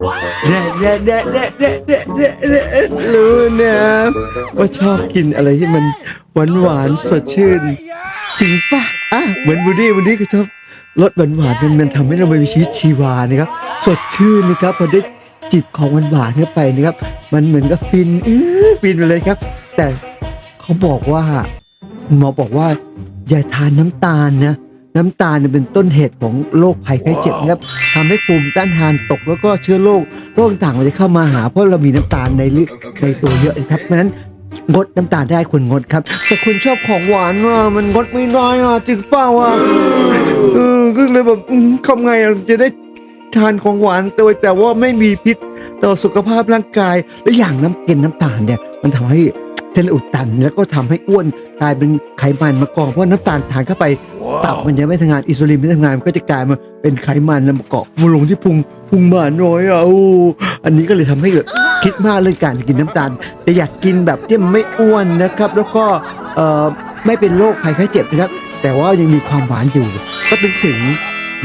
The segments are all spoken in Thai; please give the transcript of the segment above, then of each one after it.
แน่แน่แน่แน่แน่แน่แน่แน่รู้นะว่าชอบกินอะไรที่มันหวานหวานๆสดชื่น จริงปะอะเหมือนบูดี้บูดี้ก็ชอบรสหวานหวานๆมันมันทำให้เรามีชีวิตชีวานะครับ สดชื่นนะครับพอได้จิบของหวานหวานๆเข้าไปนะครับ มันเหมือนกับฟินอื้อฟินไปเลยครับ แต่เขาบอกว่าหมอบอกว่าอย่าทานน้ำตาลนะ น้ำตาลเนี่ยเป็นต้นเหตุของโรคภัยไข้เจ็บนะครับทำให้ภูมิต้านทานตกแล้วก็เชื้อโรคโรคต่างๆมันจะเข้ามาหา เพราะเรามีน้ำตาลในเลือดในตัวเยอะนะครับเพราะฉะนั้นงดน้ำตาลได้ควรงดครับ แต่คนชอบของหวานว่ะมันงดไม่ได้อะจริงเปล่าอะเออก็เลยแบบอืมทำไงอะจะได้ทานของหวานแต่ว่าแต่ว่าไม่มีพิษต่อสุขภาพร่างกายและอย่างน้ำกินน้ำตาลเนี่ย มันทำให้ ส้นเลือดอุดตัน แล้วก็ทำให้อ้วนกลายเป็นไขมันมากองเพราะน้ำตาลทานเข้าไปตับมันยังไม่ทำงานอินซูลินไม่ทำงานมันก็จะกลายมาเป็นไขมันแล้วมาเกาะมาลงที่พุงพุงมาน้อยอะโอ้อันนี้ก็เลยทำให้เกิดคิดมากเรื่องการกินน้ำตาล แต่อยากกินแบบที่มันไม่อ้วนนะครับ แล้วก็เอ่อไม่เป็นโรคภัยไข้เจ็บนะครับ แต่ว่ายังมีความหวานอยู่ ก็นึกถึง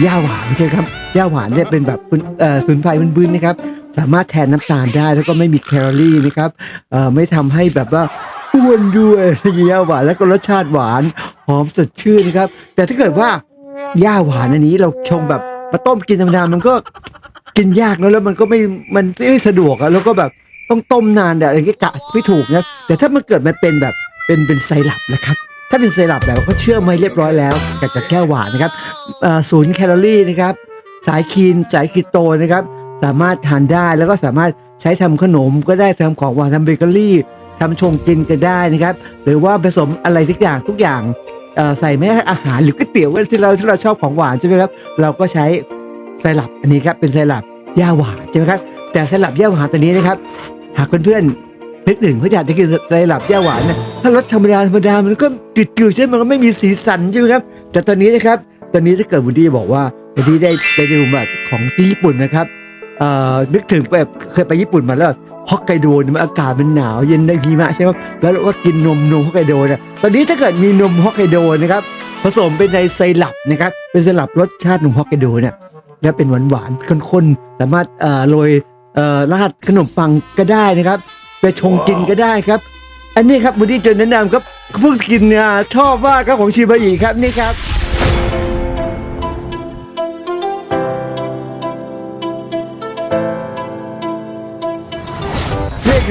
ย่าหวานใช่ไหมครับย่าหวานเนี่ยเป็นแบบเอ่อสมุนไพรบึ้นๆนะครับ สามารถแทนน้ำตาลได้แล้วก็ไม่มีแคลอรี่นะครับเอ่อไม่ทำให้แบบว่าอ้วนด้วยย่าหวานแล้วก็รสชาติหวานหอมสดชื่นครับ แต่ถ้าเกิดว่าย่าหวานอันนี้เราชงแบบมาต้มกินธรรมดามันก็กินยากแล้วแล้วมันก็ไม่มันไม่สะดวกอะแล้วก็แบบต้องต้มนานแต่อะไรก็กะไม่ถูกนะแต่ถ้ามันเกิดมันเป็นแบบเป็นเป็นไซรัปนะครับ ถ้าเป็นไซรัปแบบเขาเชื่อมไว้เรียบร้อยแล้วกับแก้วหวานนะครับเอ่อศูนย์แคลอรี่นะครับ สายคีนสายคีโตนะครับ สามารถทานได้แล้วก็สามารถใช้ทำขนมก็ได้ทำของหวานทำเบเกอรี่ทำชงกินก็ได้นะครับ หรือว่าผสมอะไรทุกอย่างทุกอย่างใส่ไม่ให้อาหารหรือก๋วยเตี๋ยวที่เราที่เราชอบของหวานใช่ไหมครับเราก็ใช้ไซรัปอันนี้ครับเป็นไซรัปย่าหวานใช่ไหมครับแต่ไซรัปย่าหวานตัวนี้นะครับหากเพื่อนๆนึกถึงเขาอยากจะกินไซรัปย่าหวานนะถ้ารสธรรมดาธรรมดามันก็จืดๆใช่ไหมมันก็ไม่มีสีสันใช่ไหมครับแต่ตอนนี้นะครับตอนนี้ถ้าเกิดบุดี้บอกว่าบุดี้ได้ไปดูแบบของที่ญี่ปุ่นนะครับ นึกถึงแบบเคยไปญี่ปุ่นมาแล้วฮอกไกโดเนี่ยมันอากาศมันหนาวเย็นได้หิมะใช่ไหมแล้วเราก็กินนมนมฮอกไกโดเนี่ยตอนนี้ถ้าเกิดมีนมฮอกไกโดนะครับ ผสมเป็นในไซรัปนะครับ เป็นไซรัปรสชาตินมฮอกไกโดเนี่ยแล้วเป็นหวานหวานข้นๆสามารถโรยราดขนมปังก็ได้นะครับ ไปชงกินก็ได้ครับ อันนี้ครับบุดี้จนแนะนำครับเพิ่งกินเนี่ยชอบมากครับของชิบะอิครับนี่ครับ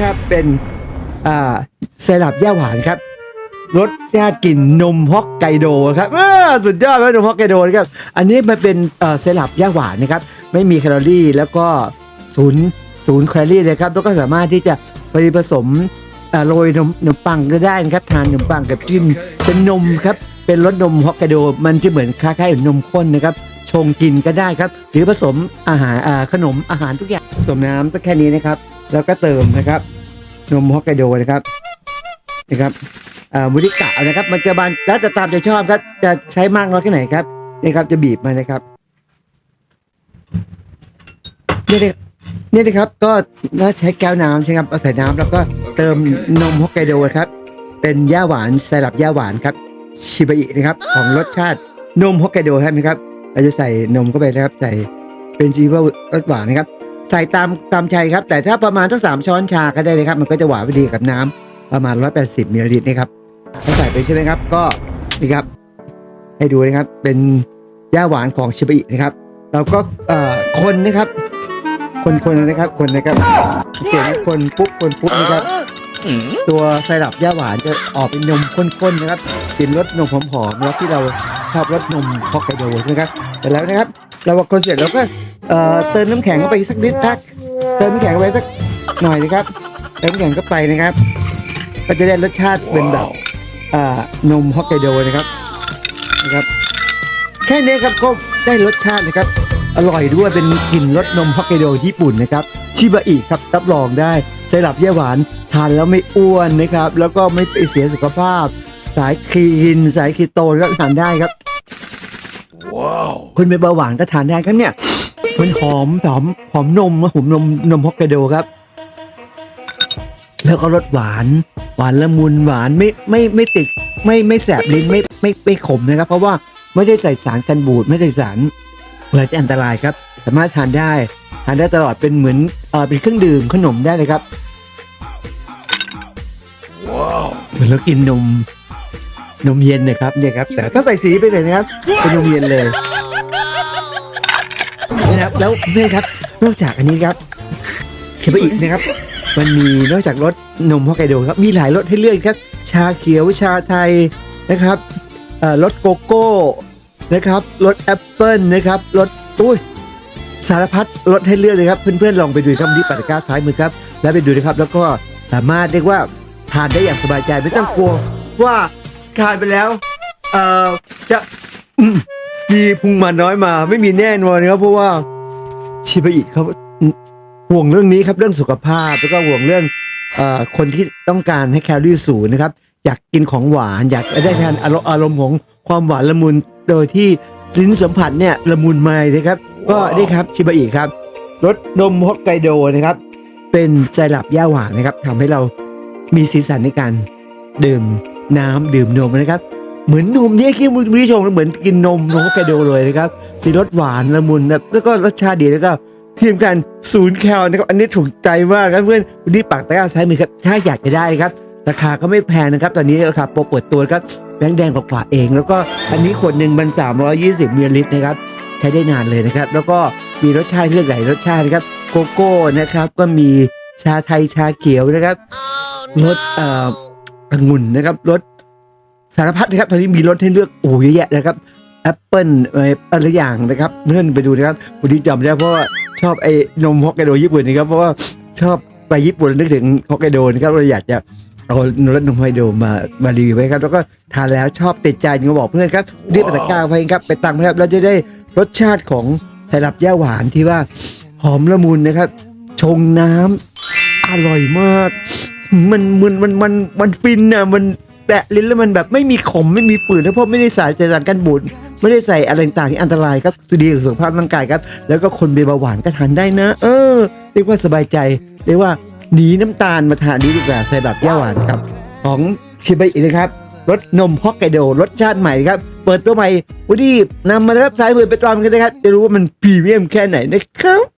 ครับเป็นอ่าไซรัปย่าหวานครับรสชาติกลิ่นนมฮอกไกโดครับสุดยอดเลยนมฮอกไกโดนะครับ อันนี้มันเป็นเอ่อไซรัปย่าหวานนะครับ ไม่มีแคลอรี่แล้วก็ศูนย์ศูนย์แคลอรี่เลยครับ แล้วก็สามารถที่จะไปผสมโรยนมนมปังก็ได้นะครับ ทานนมปังกับจิ้มเป็นนมครับ เป็นรสนมฮอกไกโด มันจะเหมือนคล้ายๆนมข้นนะครับ ชงกินก็ได้ครับ หรือผสมอาหารขนมอาหารทุกอย่างผสมน้ำก็แค่นี้นะครับ แล้วก็เติมนะครับ นมฮอกไกโดนะครับนะครับอ่ามูริกะนะครับ มันจะบานแล้วแต่ตามใจชอบครับ จะใช้มากน้อยแค่ไหนครับนี่ครับ จะบีบมานะครับนี่ยนะนี่นะครับก็น่าใช้แก้วน้ำใช่ไหมครับเอาใส่น้ำแล้วก็เติมนมฮอกไกโดครับ เป็นย่าหวานไซรัปย่าหวานครับชิบะอินะครับ ของรสชาตินมฮอกไกโดใช่ไหมครับเราจะใส่นมเข้าไปนะครับ ใส่เป็นชีวรสหวานนะครับ ใส่ตามตามใจครับ แต่ถ้าประมาณสักสามช้อนชาก็ได้เลยครับ มันก็จะหวานพอดีกับน้ำประมาณ 180มิลลิลิตรนะครับถ้าใส่ไปใช่ไหมครับ ก็นี่ครับ ให้ดูนะครับ เป็นย่าหวานของชิบะอินะครับ เราก็เอ่อคนนะครับ คนคนนะครับ คนนะครับเสียงคนปุ๊บคนปุ๊บนะครับตัวไซรัปย่าหวานจะออกเป็นนมข้นๆนะครับกลิ่นรสนมหอมๆแล้วที่เราชอบรสนมฮอกไกโดนะครับแต่แล้วนะครับ เราคนเสร็จเราก็ เอ่อเติมน้ำแข็งเข้าไปสักนิดทัก เติมน้ำแข็งไปสักหน่อยนะครับ เติมน้ำแข็งเข้าไปนะครับ ก็จะได้รสชาติเป็นแบบอ่านมฮอกไกโดนะครับนะครับ แค่นี้ครับก็ได้รสชาตินะครับ อร่อยด้วยเป็นกลิ่นรสนมฮอกไกโดญี่ปุ่นนะครับชิบะอิครับรับรองได้ไซรัปเยี่ยวหวานทานแล้วไม่อ้วนนะครับ แล้วก็ไม่ไปเสียสุขภาพ สายคลีนสายคีโตก็ทานได้ครับ ว้าว คนเป็นเบาหวานก็ทานได้ครับเนี่ย มันหอมหอมหอมนมหอมนมนมฮอกไกโดครับ แล้วก็รสหวาน หวานละมุนหวานไม่ไม่ไม่ติดไม่ไม่แสบลิ้นไม่ไม่ไม่ขมนะครับ เพราะว่าไม่ได้ใส่สารกันบูดไม่ใส่สารอะไรที่อันตรายครับ สามารถทานได้ทานได้ตลอดเป็นเหมือนเออเป็นเครื่องดื่มขนมได้เลยครับ Wow. เหมือนเรากินนมนมเย็นนะครับเนี่ยครับแต่ต้องใส่สีไปเลยนะครับเป็นนมเย็นเลย ครับแล้วเพื่อนครับนอกจากอันนี้ครับเขียนไปอีกนะครับ มันมีนอกจากรสนมฮอกไกโดครับมีหลายรสให้เลือกครับ ชาเขียวชาไทยนะครับรสโกโก้นะครับรสแอปเปิลนะครับรสอุ้ยสารพัดรสให้เลือกเลยครับเพื่อนๆลองไปดูครับที่ปัตกาซ้ายมือครับ แล้วไปดูนะครับ แล้วก็สามารถเรียกว่าทานได้อย่างสบายใจไม่ต้องกลัวว่าทานไปแล้ว เอ่อจะ มีพุงมันน้อยมา ไม่มีแน่นอนครับเพราะว่าชิบะอิเขาห่วงเรื่องนี้ครับเรื่องสุขภาพแล้วก็ห่วงเรื่องเอ่อคนที่ต้องการให้แคลอรี่สูงนะครับ อยากกินของหวาน อยากได้ทานอารมณ์อารมณ์ของความหวานละมุนโดยที่ลิ้นสัมผัสเนี่ยละมุนไม่นะครับ ก็นี่ครับชิบะอิครับรสนมฮอกไกโดนะครับ เป็นใจหลับย่าหวานนะครับทำให้เรามีสีสันในการดื่มน้ำดื่มนมนะครับ เหมือนนมเนี่ยที่คุณผู้ชมเหมือนกินนมนมฮอกไกโดเลยนะครับมีรสหวานละมุนนะแล้วก็รสชาติดีแล้วก็ที่สำคัญศูนย์แคลนะครับ อันนี้ถูกใจมากครับเพื่อนวันนี้ปากตะกร้าซ้ายมือครับถ้าอยากจะได้ครับ ราคาก็ไม่แพงนะครับ ตอนนี้ราคาโปรเปิดตัวครับแบงค์แดงกว่าๆเอง แล้วก็อันนี้ขวดหนึ่งมัน 320มิลลิลิตรนะครับใช้ได้นานเลยนะครับ แล้วก็มีรสชาติเลือกหลายรสชาตินะครับโกโก้นะครับก็มีชาไทยชาเขียวนะครับรสเอ่อองุ่นนะครับรส สารพัดนะครับตอนนี้มีรสให้เลือกโอ้เยอะแยะนะครับแอปเปิลอะไรอย่างนะครับเพื่อนไปดูนะครับวันนี้จำได้เพราะว่าชอบไอ้นมฮอกไกโดญี่ปุ่นนะครับเพราะว่าชอบไปญี่ปุ่นนึกถึงฮอกไกโดนะครับเราอยากจะเอารสนมฮอกไกโดมามารีวิวไว้ครับ แล้วก็ทานแล้วชอบติดใจยังบอกเพื่อนครับรีบไปตะก้าไว้ครับไปตังค์ครับเราจะได้รสชาติของไทยรับย่าหวานที่ว่าหอมละมุนนะครับ ชงน้ำอร่อยมาก มันมันมันมันมันฟินอะมัน แตะลิ้นแล้วมันแบบไม่มีขมไม่มีฝืนนะเพราะไม่ได้ใส่สารกันบูดไม่ได้ใส่อะไรต่างๆที่อันตรายครับดีกับสุขภาพร่างกายครับ แล้วก็คนเป็นเบาหวานก็ทานได้นะ เออ เรียกว่าสบายใจเรียกว่าหนีน้ำตาลมาทานดีดีกว่าใส่แบบย่าหวานกับ ของชิบะอินะครับรสนมฮอกไกโดรสชาติใหม่ครับ เปิดตัวใหม่วันนี้นำมารับสายมือไปตามกันนะครับจะรู้ว่ามันพรีเมียมแค่ไหนนะครับ